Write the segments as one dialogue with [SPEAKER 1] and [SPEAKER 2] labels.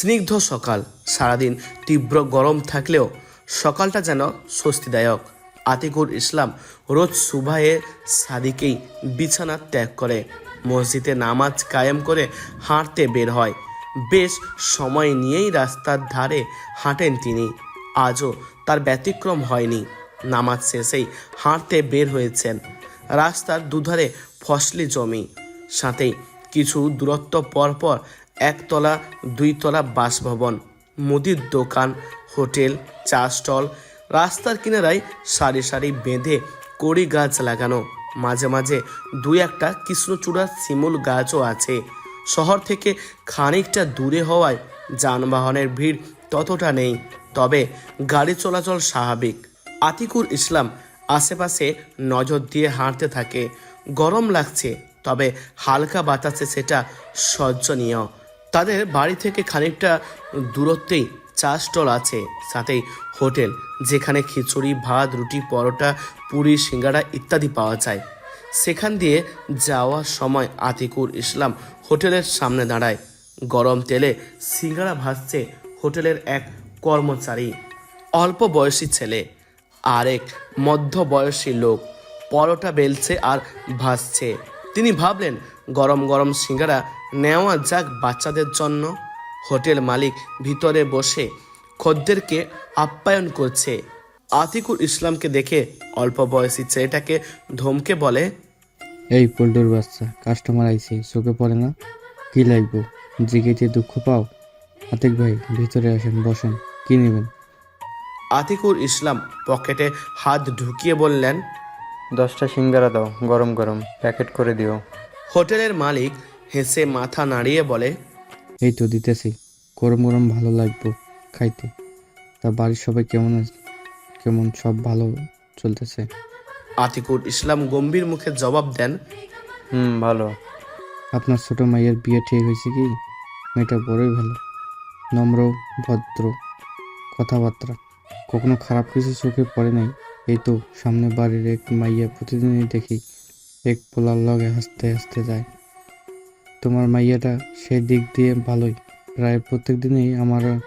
[SPEAKER 1] স্নিগ্ধ সকাল। সারাদিন তীব্র গরম থাকলেও সকালটা যেন স্বস্তিদায়ক। আতিকুর ইসলাম রোজ সুবাহে সাদিকেই বিছানা ত্যাগ করে। মসজিদে নামাজ কায়েম করে হাঁটতে বের হয়। বেশ সময় নিয়েই রাস্তার ধারে হাঁটেন তিনি। আজও তার ব্যতিক্রম হয়নি। নামাজ শেষেই হাঁটতে বের হয়েছেন। রাস্তার দুধারে ফসলি জমি। সাথেই কিছু দূরত্ব পর পর একতলা, দুইতলা বাসভবন, মুদির দোকান, হোটেল, চা স্টল, রাস্তার কিনারায় সারি সারি বেঁধে কড়ি গাছ লাগানো। মাঝে মাঝে দুই একটা কৃষ্ণচূড়ার শিমুল গাছও আছে। শহর থেকে খানিকটা দূরে হওয়ায় যানবাহনের ভিড় ততটা নেই, তবে গাড়ি চলাচল স্বাভাবিক। আতিকুর ইসলাম আশেপাশে নজর দিয়ে হাঁটতে থাকে। গরম লাগছে, তবে হালকা বাতাসে সেটা সহ্যনীয়। তাদের বাড়ি থেকে খানিকটা দূরত্বেই চা স্টল আছে, সাথেই হোটেল, যেখানে খিচুড়ি, ভাত, রুটি, পরোটা, পুরি সিঙ্গাড়া ইত্যাদি পাওয়া যায়। সেখান দিয়ে যাওয়ার সময় আতিকুর ইসলাম হোটেলের সামনে দাঁড়ায়। গরম তেলে সিঙ্গাড়া ভাসছে হোটেলের এক কর্মচারী। অল্প বয়সী ছেলে, আরেক মধ্যবয়সী লোক। পরোটা বেলছে আর ভাসছে তিনি ভাবলেন, গরম গরম সিঙ্গারা নেওয়া যাক বাচ্চাদের জন্য। হোটেল মালিক ভিতরে বসে খদ্দেরকে আপ্যায়ন করছে। আতিকুর ইসলামকে দেখে অল্প বয়সী ছেলেটাকে ধমকে বলে
[SPEAKER 2] এই পল্টুর বাচ্চা কাস্টমার আইছে চোখে পড়ে না? কি লাগবো? জিগেতে দুঃখ পাও? আতিক ভাই ভিতরে আসেন বসেন কি নেবেন?
[SPEAKER 1] আতিকুর ইসলাম পকেটে হাত ঢুকিয়ে বললেন
[SPEAKER 3] দশটা সিঙ্গারা দাও গরম গরম প্যাকেট করে দিও।
[SPEAKER 1] হোটেলের মালিক হেসে মাথা নাড়িয়ে বলে
[SPEAKER 2] এই তো দিতেছি গরম গরম ভালো লাগবো খাইতে। তা বাড়ির সবাই কেমন আছে? কেমন সব ভালো চলতেছে?
[SPEAKER 1] আতিকুর ইসলাম গম্ভীর মুখে জবাব দেন
[SPEAKER 3] হুম ভালো।
[SPEAKER 2] আপনার ছোট মাইয়ের বিয়ে ঠিক হয়েছে কি? মেয়েটা বড়ই ভালো নম্র ভদ্র কথাবার্তা। কখনো খারাপ কিছু চোখে পড়ে নাই। এই তো সামনে বাড়ির এক মাইয়া প্রতিদিনই দেখি এক পোলার লগে হাসতে হাসতে যায়। তোমার মাইয়াটা সেই দিক দিয়ে ভালোই। প্রায় প্রত্যেক দিনই আমার,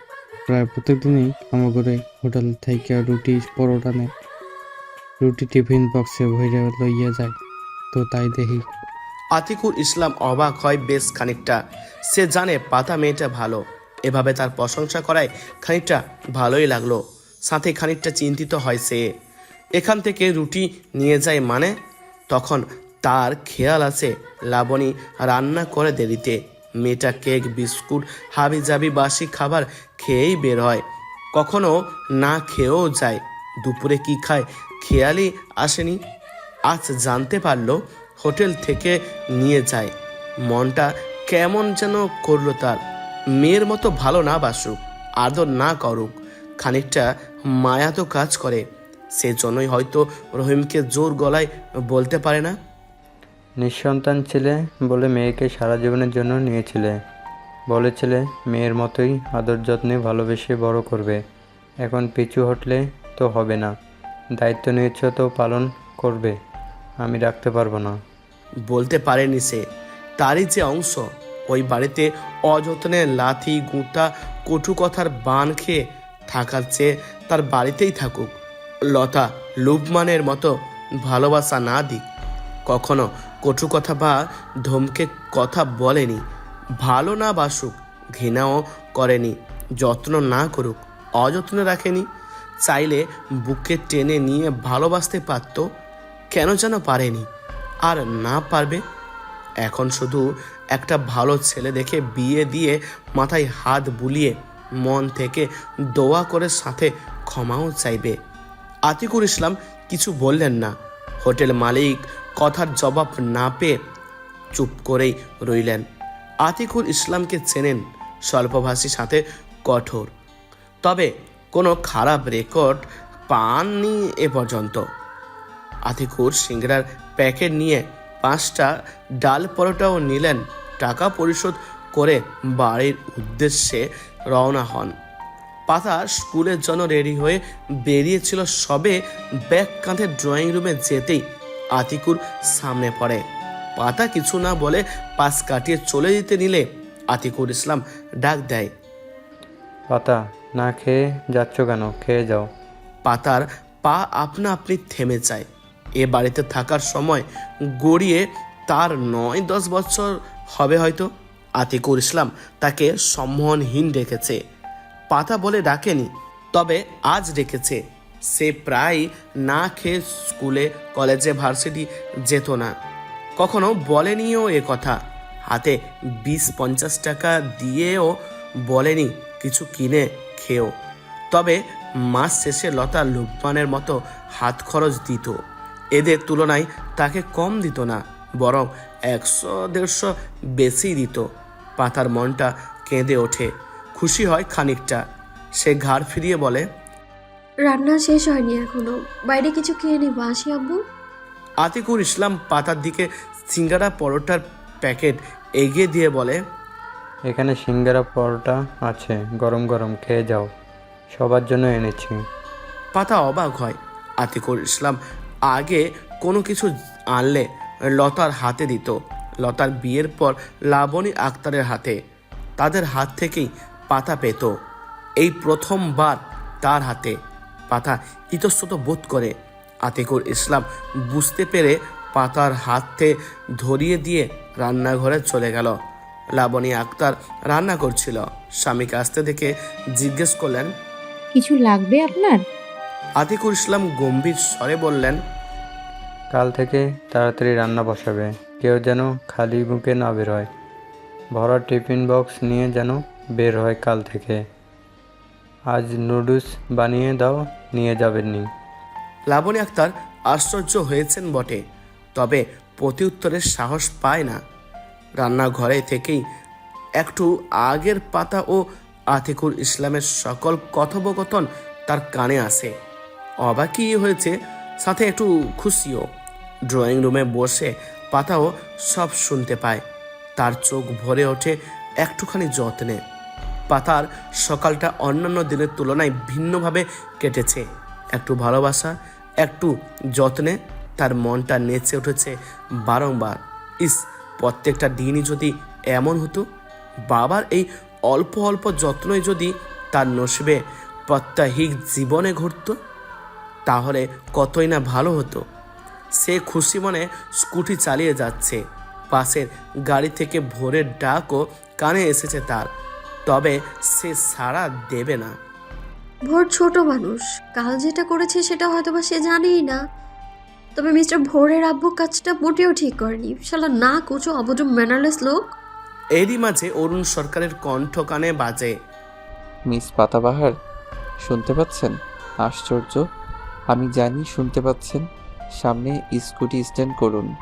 [SPEAKER 2] প্রায় প্রত্যেক দিনই আমার ঘরে হোটেল থেকে রুটি, পরোটা নেয়। রুটি টিফিন বক্সে ভরে লইয়া যায়। তো তাই দেখি।
[SPEAKER 1] আতিকুর ইসলাম অবাক হয় বেশ খানিকটা। সে জানে পাতা মেয়েটা ভালো। এভাবে তার প্রশংসা করায় খানিকটা ভালোই লাগল। সাথে খানিকটা চিন্তিত হয় সে। এখান থেকে রুটি নিয়ে যায় মানে? তখন তার খেয়াল আছে লাবণী রান্না করে দেরিতে। মেয়েটা কেক, বিস্কুট হাবি জাবি বাসি খাবার খেয়েই বের হয়। কখনো না খেয়েও যায়। দুপুরে কি খায় খেয়ালই আসেনি। আজ জানতে পারল হোটেল থেকে নিয়ে যায়। মনটা কেমন যেন করল তার। মেয়ের মতো ভালো না বাসুক, আদর না করুক, খানিকটা মায়া তো কাজ করে। সেজন্যই হয়তো রহিমকে জোর গলায় বলতে পারে না।
[SPEAKER 3] নিঃসন্তান ছেলে বলে মেয়েকে সারা জীবনের জন্য নিয়েছিলে। বলেছিলে মেয়ের মতোই আদর যত্নে ভালোবেসে বড় করবে। এখন পিছু হটলে তো হবে না। দায়িত্ব নিয়েছ তো পালন করবে। আমি রাখতে পারব না।
[SPEAKER 1] বলতে পারেনি সে। তারই যে অংশ, ওই বাড়িতে অযত্নে লাথি, গুঁতা, কটু কথার বান খেয়ে থাকার চেয়ে তার বাড়িতেই থাকুক। লতা লুবমানের মতো ভালোবাসা না দিক। কখনো কটু কথা বা ধমকে কথা বলেনি। ভালো না বাসুক, ঘৃণাও করেনি, যত্ন না করুক, অযত্নে রাখেনি। চাইলে বুকে টেনে নিয়ে ভালোবাসতে পারত, কেন যেন পারেনি, আর না পারবে। এখন শুধু একটা ভালো ছেলে দেখে বিয়ে দিয়ে মাথায় হাত বুলিয়ে মন থেকে দোয়া করে সাথে ক্ষমাও চাইবে। আতিকুর ইসলাম কিছু বললেন না। হোটেল মালিক কথার জবাব না পেয়ে চুপ করেই রইলেন। আতিকুর ইসলামকে চেনেন স্বল্পভাষী সাথে কঠোর, তবে কোনো খারাপ রেকর্ড পাননি এ পর্যন্ত। আতিকুর সিংড়ার প্যাকেট নিয়ে পাঁচটা ডাল পরোটাও নিলেন, টাকা পরিশোধ করে বাড়ির উদ্দেশ্যে রওনা হন। পাতা স্কুলের জন্য রেডি হয়ে বেরিয়েছিল সবে ব্যাগ কাঁধে ড্রয়িং রুমে যেতেই আতিকুর সামনে পড়ে। পাতা কিছু না বলে পাশ কাটিয়ে চলে যেতে নিলে আতিকুর ইসলাম ডাক দেয়।
[SPEAKER 3] পাতা না খেয়ে যাচ্ছ কেন? খেয়ে যাও।
[SPEAKER 1] পাতার পা আপনা আপনি থেমে যায়। এ বাড়িতে থাকার সময় গড়িয়ে তার নয় দশ বছর হবে হয়তো। আতিকুর ইসলাম তাকে সম্মানহীন রেখেছে পাতা বলে ডাকেনি তবে আজ রেখেছে সে প্রায় না খেয়ে স্কুলে, কলেজে, ভার্সিটি যেত না। কখনো বলেনিও এ কথা। হাতে বিশ পঞ্চাশ টাকা দিয়েও বলেনি কিছু কিনে খেও তবে মাস শেষে লতা লুকমানের মতো হাত খরচ দিত। এদের তুলনায় তাকে কম দিত না, বরং একশো, দেড়শো বেশি দিত। পাতার মনটা কেঁদে ওঠে। খুশি হয় খানিকটা। সে ঘাড় ফিরিয়ে বলে
[SPEAKER 4] রান্না শেষ হয়নি এখনও। বাইরে কিছু খেয়ে নেব। আসি আব্বু।
[SPEAKER 1] আতিকুর ইসলাম পাতার দিকে সিঙ্গারা পরোটার প্যাকেট এগিয়ে দিয়ে বলে
[SPEAKER 3] এখানে সিঙ্গারা পরোটা আছে গরম গরম খেয়ে যাও। সবার জন্য এনেছি।
[SPEAKER 1] পাতা অবাক হয়। আতিকুর ইসলাম আগে কোনো কিছু আনলে লতার হাতে দিত। লতার বিয়ের পর লাবণী আক্তারের হাতে। তাদের হাত থেকেই পাতা পেত। এই প্রথমবার তার হাতে। পাতা ইতস্তত বোধ করে। আতিকুর ইসলাম বুঝতে পেরে পাতার হাতে ধরিয়ে দিয়ে রান্নাঘরে চলে গেল। লাবণী আক্তার রান্না করছিল। স্বামীকে আসতে দেখে জিজ্ঞেস করলেন
[SPEAKER 5] কিছু লাগবে আপনার?
[SPEAKER 1] আতিকুর ইসলাম গম্ভীর স্বরে বললেন
[SPEAKER 3] কাল থেকে তাড়াতাড়ি রান্না বসাবে কেউ যেন খালি মুখে না বের হয়। ভরা টিফিন বক্স নিয়ে যেন বের হয় কাল থেকে। আজ নুডলস বানিয়ে দাও, নিয়ে যাবেন নি
[SPEAKER 1] লাবণী আক্তার আশ্চর্য হয়েছেন বটে, তবে প্রতিউত্তরের সাহস পায় না। রান্নাঘরে থেকেই একটু আগের পাতা ও আতিকুর ইসলামের সকল কথোপকথন তার কানে আসে। অবাকই হয়েছে, সাথে একটু খুশিও। ড্রয়িং রুমে বসে পাতাও সব শুনতে পায়। তার চোখ ভরে ওঠে একটুখানি যত্নে। পাতার সকালটা অন্যান্য দিনের তুলনায় ভিন্নভাবে কেটেছে। একটু ভালোবাসা, একটু যত্নে তার মনটা নেচে উঠেছে বারংবার। ইস, প্রত্যেকটা দিনই যদি এমন হতো, বাবার এই অল্প অল্প যত্নই যদি তার নসবে প্রত্যাহিক জীবনে ঘটতো, তাহলে কতই না ভালো হতো। সে খুশি মনে স্কুটি চালিয়ে যাচ্ছে, পাশের গাড়ি থেকে ভোরের ডাকও কানে এসেছে তার। তবে সে সাড়া দেবে না।
[SPEAKER 4] ভোর ছোট মানুষ। কাল যেটা করেছে সেটা হয়তো বা সে জানেই না। তবে মিস্টার ভোরের আব্বু কাজটা মোটেও ঠিক করেনি। শালা না কুচো অবজম ম্যানারলেস লোক।
[SPEAKER 1] এরই মাঝে অরুণ সরকারের কণ্ঠ কানে বাজে।
[SPEAKER 6] মিস পাতাবাহার শুনতে পাচ্ছেন? আশ্চর্য। আমি জানি শুনতে পাচ্ছেন। সামনে স্কুটি স্ট্যান্ড করুন।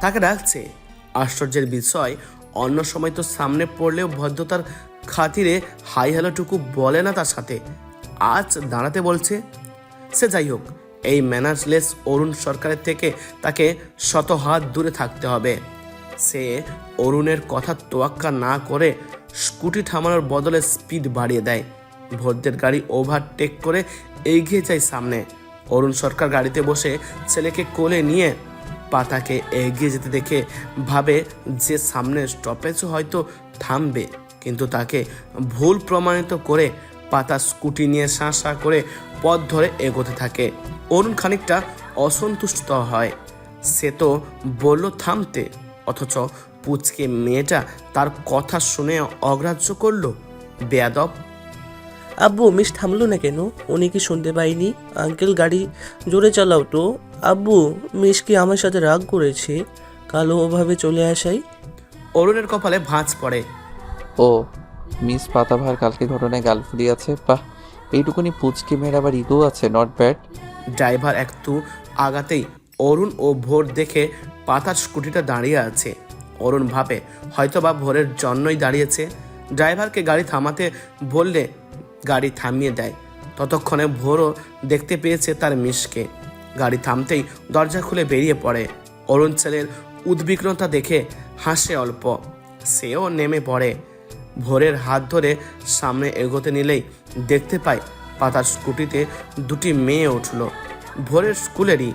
[SPEAKER 1] তাকে ডাকছে। আশ্চর্যের বিষয় অন্য সময় তো সামনে পড়লেও ভদ্রতার খাতিরে হাই হ্যালোটুকু বলে না তার সাথে। আজ দাঁড়াতে বলছে, সে যাই হোক, এই ম্যানার্সলেস অরুণ সরকারের থেকে তাকে শত হাত দূরে থাকতে হবে। সে অরুণের কথা তোয়াক্কা না করে স্কুটি থামানোর বদলে স্পিড বাড়িয়ে দেয়। ভোরদের গাড়ি ওভারটেক করে এগিয়ে যায় সামনে। অরুণ সরকার গাড়িতে বসে ছেলেকে কোলে নিয়ে পাতাকে এগিয়ে যেতে দেখে ভাবে যে সামনে স্টপেজ হয়তো থামবে। কিন্তু তাকে ভুল প্রমাণিত করে পাতা স্কুটি নিয়ে শাঁ করে পথ ধরে এগোতে থাকে। অরুণ খানিকটা অসন্তুষ্ট হয়। সে তো বলল, থামতে। অথচ পুচকে মেয়েটা তার কথা শুনে অগ্রাহ্য করল, বেয়াদব
[SPEAKER 7] আব্বু মিস থামলো না কেন? উনি কি শুনতে পাইনি? আঙ্কেল গাড়ি জোরে চালাও তো। আব্বু মিস কি আমার সাথে রাগ করেছে? কালো ওভাবে চলে আসাই
[SPEAKER 1] অরুণের কপালে ভাঁজ পড়ে।
[SPEAKER 6] ও মিস পাতাভার কালকে ঘটনায় গাল ফুরিয়েছে বাহ এইটুকুনি পুচকি মেয়ের আবার ইগো আছে নট ব্যাড
[SPEAKER 1] ড্রাইভার একটু আগাতেই অরুণ ও ভোর দেখে পাতার স্কুটিটা দাঁড়িয়ে আছে। অরুণ ভাবে হয়তোবা ভোরের জন্যই দাঁড়িয়েছে। ড্রাইভারকে গাড়ি থামাতে বললে গাড়ি থামিয়ে দেয়। ততক্ষণে ভোরও দেখতে পেয়েছে তার মিসকে। গাড়ি থামতেই দরজা খুলে বেরিয়ে পড়ে। অরুণ ছেলের উদ্বিগ্নতা দেখে হাসে অল্প। সেও নেমে পড়ে। ভোরের হাত ধরে সামনে এগোতে নিলেই দেখতে পায় পাতার স্কুটিতে দুটি মেয়ে উঠল। ভোরের স্কুলেরই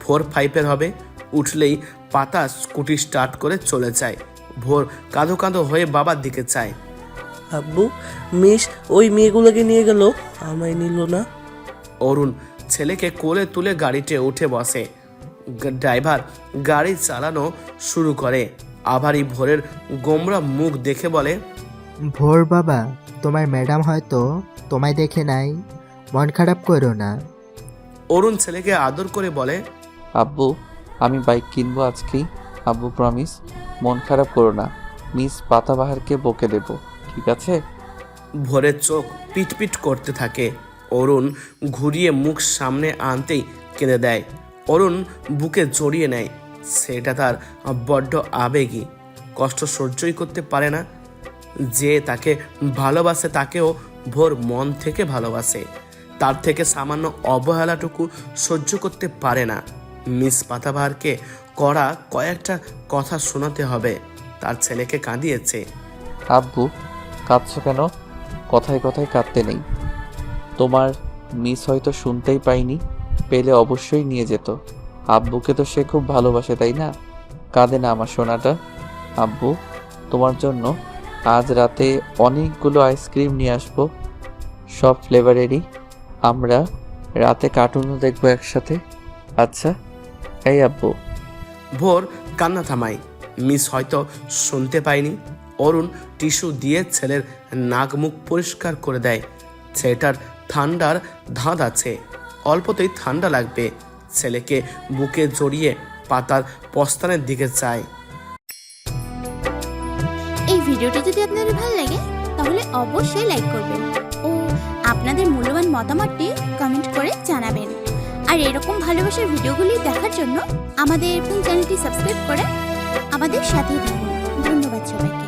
[SPEAKER 1] ফোর ফাইভের হবে, উঠলেই পাতা স্কুটি স্টার্ট করে চলে যায়। ভোর কাঁদো কাঁদো হয়ে বাবার দিকে চায়।
[SPEAKER 7] আব্বু মিস ওই মেয়েগুলোকে নিয়ে গেল আমায় নিল না।
[SPEAKER 1] অরুণ ছেলেকে কোলে তুলে গাড়িতে উঠে বসে। ড্রাইভার গাড়ি চালানো শুরু করে। আবারই ভোরের গোমরা মুখ দেখে বলে
[SPEAKER 8] ভোর বাবা তোমার ম্যাডাম হয়তো তোমায় দেখে নাই। মন খারাপ করো না।
[SPEAKER 1] অরুণ ছেলেকে আদর করে বলে
[SPEAKER 6] আব্বু আমি বাইক কিনবো আজকেই। আব্বু প্রমিস মন খারাপ করো না। মিস পাতাবাহারকে বকে দেব। ঠিক আছে?
[SPEAKER 1] ভোরের চোখ পিটপিট করতে থাকে। অরুণ ঘুরিয়ে মুখ সামনে আনতেই কেঁদে দেয়। অরুণ বুকে জড়িয়ে নেয়। সেটা তার বড্ড আবেগী। কষ্ট সহ্যই করতে পারে না। যে তাকে ভালোবাসে তাকেও ভোর মন থেকে ভালোবাসে। তার থেকে সামান্য অবহেলাটুকু সহ্য করতে পারে না। মিস পাতাবাহারকে করা কয়েকটা কথা শোনাতে হবে। তার ছেলেকে কাঁদিয়েছে।
[SPEAKER 6] আব্বু কাঁদছো কেন? কথায় কথায় কাঁদতে নেই। তোমার মিস হয়তো শুনতেই পাইনি পেলে অবশ্যই নিয়ে যেত। আব্বুকে তো সে খুব ভালোবাসে, তাই না? কাঁদে না আমার সোনাটা। আব্বু, তোমার জন্য আজ রাতে অনেকগুলো আইসক্রিম নিয়ে আসব। সব ফ্লেভারেরই। আমরা রাতে কার্টুনও দেখব একসাথে। আচ্ছা এই আব্বু।
[SPEAKER 1] ভোর, কান্না থামায় মিস হয়তো শুনতে পায়নি। অরুণ টিস্যু দিয়ে ছেলের নাক মুখ পরিষ্কার করে দেয়। ছেলেটার ঠান্ডার ধাঁধ আছে। অল্পতেই ঠান্ডা লাগবে। ছেলেকে বুকে জড়িয়ে পাতার পস্তানের দিকে চায়।
[SPEAKER 9] এই ভিডিওটি যদি আপনাদের ভালো লাগে, তাহলে অবশ্যই লাইক করবেন ও আপনাদের মূল্যবান মতামতটি কমেন্ট করে জানাবেন। আর এরকম ভালোবাসার ভিডিওগুলি দেখার জন্য আমাদের চ্যানেলটি সাবস্ক্রাইব করে আমাদের সাথেই থাকুন। ধন্যবাদ সবাইকে।